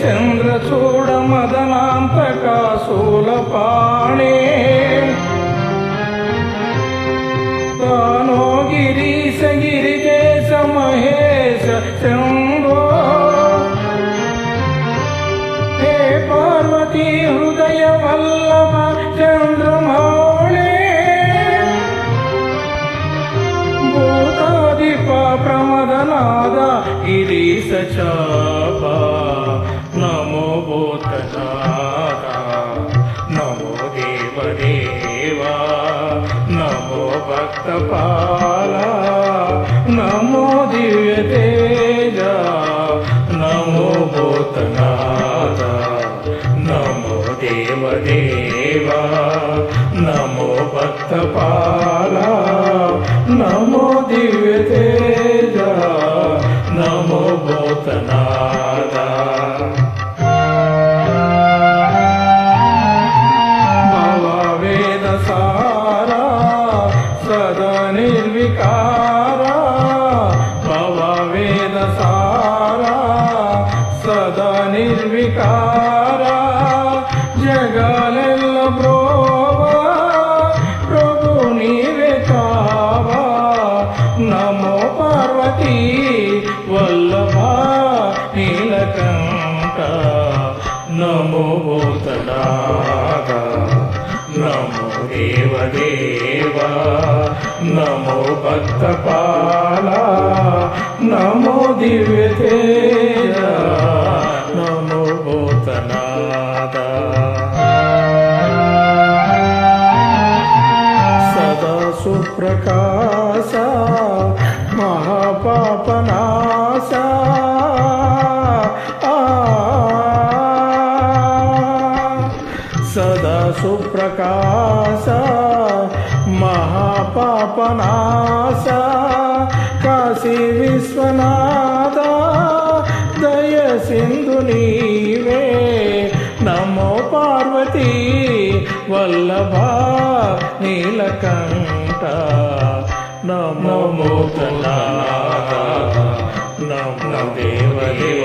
చూడ మదనాంతక శూలపాణే తానో గిరీశ గిరిజేశ మహేశ శంభో హే పార్వతీ హృదయ వల్లభ చంద్రమౌళే. భూతాదిప ప్రమదనాద గిరీశ చాప. देवा। नमो भक्तपाला। नमो दिव्यतेजा। नमो भूतनादा नमो देवदेवा। नमो भक्तपाला। సదా నిర్వికారా జగాలెల్ల బ్రోవా ప్రభు నీవే కావా. నమో పార్వతీ వల్లభ నీలకంఠ నమో భూతనాథ నమో దేవదేవా నమో భక్తపాల నమో పాపనాశ సదా సుప్రకాశ మహాపాపనాశ. కాశీ విశ్వనాథ దయ సింధు నీవే. నమో పార్వతీ వల్లభ నీలకంఠ. నమో మూతనాథ నమో దేవ